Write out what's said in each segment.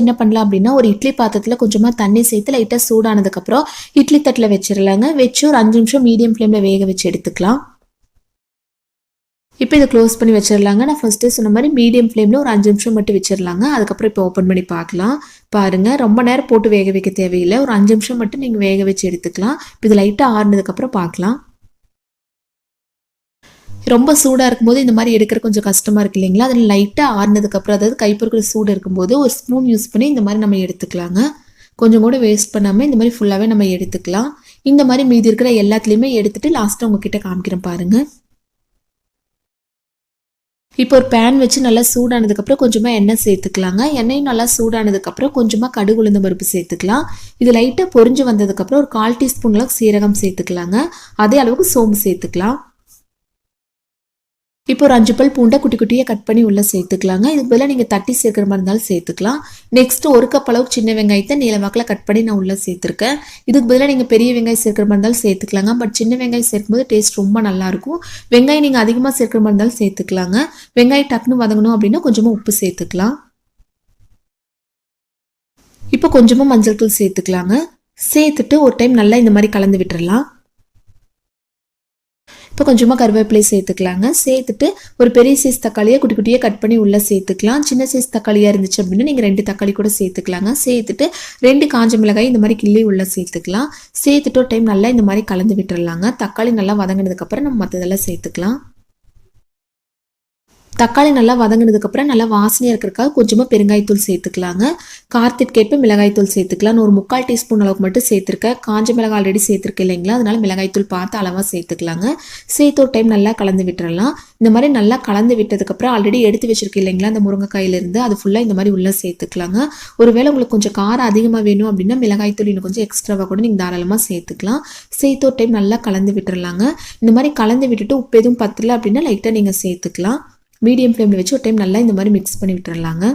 என்ன பண்ணலாம் அப்படின்னா ஒரு இட்லி பாத்திரத்தில் கொஞ்சமாக தண்ணி சேர்த்து லைட்டாக சூடானதுக்கப்புறம் இட்லி தட்டில் வச்சிடலாங்க வச்சு ஒரு அஞ்சு நிமிஷம் மீடியம் ஃப்ளேமில் வேக வச்சு எடுத்துக்கலாம். இப்போ இதை க்ளோஸ் பண்ணி வச்சிடலாங்க நான் ஃபஸ்ட்டே சொன்ன மாதிரி மீடியம் ஃப்ளேமில் ஒரு அஞ்சு நிமிஷம் மட்டும் வச்சிடலாங்க அதுக்கப்புறம் இப்போ ஓப்பன் பண்ணி பார்க்கலாம். பாருங்கள் ரொம்ப நேரம் போட்டு வேக வைக்க தேவையில்லை. ஒரு அஞ்சு நிமிஷம் மட்டும் நீங்கள் வேக வச்சு எடுத்துக்கலாம். இப்போ இது லைட்டாக ஆறுனதுக்கப்புறம் பார்க்கலாம். ரொம்ப சூடாக இருக்கும்போது இந்த மாதிரி எடுக்கிற கொஞ்சம் கஷ்டமாக இருக்கு இல்லைங்களா? அதில் லைட்டாக ஆறுனதுக்கப்புறம் அதாவது கைப்பொருட்கள் சூடு இருக்கும்போது ஒரு ஸ்பூன் யூஸ் பண்ணி இந்த மாதிரி நம்ம எடுத்துக்கலாங்க. கொஞ்சம் கூட வேஸ்ட் பண்ணாமல் இந்த மாதிரி ஃபுல்லாகவே நம்ம எடுத்துக்கலாம். இந்த மாதிரி மீதி இருக்கிற எல்லாத்துலேயுமே எடுத்துகிட்டு லாஸ்ட்டாக உங்ககிட்ட காமிக்கிறேன் பாருங்கள் இப்போ ஒரு பேன் வச்சு நல்லா சூடானதுக்கப்புறம் கொஞ்சமாக எண்ணெய் சேர்த்துக்கலாங்க. எண்ணெயும் நல்லா சூடானதுக்கப்புறம் கொஞ்சமாக கடுகு உளுந்த பருப்பு சேர்த்துக்கலாம். இது லைட்டாக பொரிஞ்சு வந்ததுக்கப்புறம் ஒரு கால் டீஸ்பூன் அளவுக்கு சீரகம் சேர்த்துக்கலாங்க. அதே அளவுக்கு சோம்பு சேர்த்துக்கலாம். இப்போ ஒரு அஞ்சு பல் பூண்டை குட்டி குட்டியாக கட் பண்ணி உள்ளே சேர்த்துக்கலாங்க. இதுக்கு பதிலாக நீங்கள் தட்டி சேர்க்குற மாதிரி இருந்தாலும் சேர்த்துக்கலாம். நெக்ஸ்ட் ஒரு கப் அளவுக்கு சின்ன வெங்காயத்தை நீளவாக்கில் கட் பண்ணி நான் உள்ளே சேர்த்துருக்கேன். இதுக்கு பதிலாக நீங்கள் பெரிய வெங்காயம் சேர்க்குற மாதிரி இருந்தாலும் சேர்த்துக்கலாங்க. பட் சின்ன வெங்காயம் சேர்க்கும்போது டேஸ்ட் ரொம்ப நல்லாயிருக்கும் வெங்காயம் நீங்கள் அதிகமாக சேர்க்குற மாதிரி இருந்தாலும் சேர்த்துக்கலாங்க. வெங்காயம் டக்குன்னு வதங்கணும் அப்படின்னா கொஞ்சமாக உப்பு சேர்த்துக்கலாம். இப்போ கொஞ்சமாக மஞ்சள் தூள் சேர்த்துக்கலாங்க. சேர்த்துட்டு ஒரு டைம் நல்லா இந்த மாதிரி கலந்து விட்டுறலாம். இப்போ கொஞ்சமாக கருவேப்பிலை சேர்த்துக்கலாங்க. சேர்த்துட்டு ஒரு பெரிய சைஸ் தக்காளியை குட்டி குட்டியாக கட் பண்ணி உள்ளே சேர்த்துக்கலாம். சின்ன சைஸ் தக்காளியாக இருந்துச்சு அப்படின்னா நீங்கள் ரெண்டு தக்காளி கூட சேர்த்துக்கலாங்க. சேர்த்துட்டு ரெண்டு காஞ்ச மிளகாய் இந்த மாதிரி கிள்ளி உள்ளே சேர்த்துக்கலாம். சேர்த்துட்டு ஒரு டைம் நல்லா இந்த மாதிரி கலந்து விட்டுறலாங்க. தக்காளி நல்லா வதங்கினதுக்கப்புறம் நம்ம மற்றதெல்லாம் சேர்த்துக்கலாம். தக்காளி நல்லா வதங்கினதுக்கப்புறம் நல்லா வாசனையாக இருக்கிறக்காக கொஞ்சமாக பெருங்காயத்தூள் சேர்த்துக்கலாங்க. கார்த்திற்கேற்ப மிளகாய்த்தூள் சேர்த்துக்கலாம். நான் ஒரு முக்கால் டீஸ்பூன் அளவுக்கு மட்டும் சேர்த்துருக்கேன். காஞ்ச மிளகாய் ஆல்ரெடி சேர்த்துருக்கேன் இல்லைங்களா? அதனால மிளகாய்த்தூள் பார்த்து அளவாக சேர்த்துக்கலாங்க. சேர்த்து ஒரு டைம் நல்லா கலந்து விட்டுறலாம். இந்த மாதிரி நல்லா கலந்து விட்டதுக்கப்புறம் ஆல்ரெடி எடுத்து வச்சிருக்கேன் இல்லைங்களா? அந்த முருங்கைக்காயிலிருந்து அது ஃபுல்லாக இந்த மாதிரி உள்ளே சேர்த்துக்கலாங்க. ஒருவேளை உங்களுக்கு கொஞ்சம் காரம் அதிகமாக வேணும் அப்படின்னா மிளகாய்த்தூள் இன்னும் கொஞ்சம் எக்ஸ்ட்ராவாக கூட நீங்கள் தாராளமாக சேர்த்துக்கலாம். சேர்த்து ஒரு டைம் நல்லா கலந்து விட்டுறலாங்க. இந்த மாதிரி கலந்து விட்டுட்டு உப்பு எதுவும் பத்தல அப்படின்னா லைட்டாக நீங்கள் சேர்த்துக்கலாம். மீடியம் ஃப்ளேமில் வச்சு ஒரு டைம் நல்லா இந்த மாதிரி மிக்ஸ் பண்ணி விட்டுறலாங்க.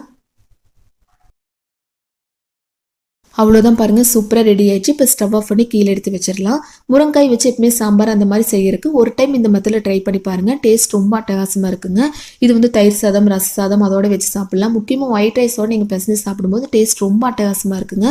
அவ்வளோதான் பாருங்கள் சூப்பராக ரெடி ஆயிடுச்சு. இப்போ ஸ்டவ் ஆஃப் பண்ணி கீழே எடுத்து வச்சிடலாம். முருங்காய் வச்சு எப்பவுமே சாம்பார் அந்த மாதிரி செய்யறதுக்கு ஒரு டைம் இந்த மெத்தில் ட்ரை பண்ணி பாருங்கள் டேஸ்ட் ரொம்ப அட்டகாசமாக இருக்குங்க. இது வந்து தயிர் சாதம் ரச சாதம் அதோட வச்சு சாப்பிட்லாம். முக்கியமாக ஒயிட் ரைஸோட நீங்கள் பிசைஞ்சு சாப்பிடும்போது டேஸ்ட் ரொம்ப அட்டகாசமாக இருக்குங்க.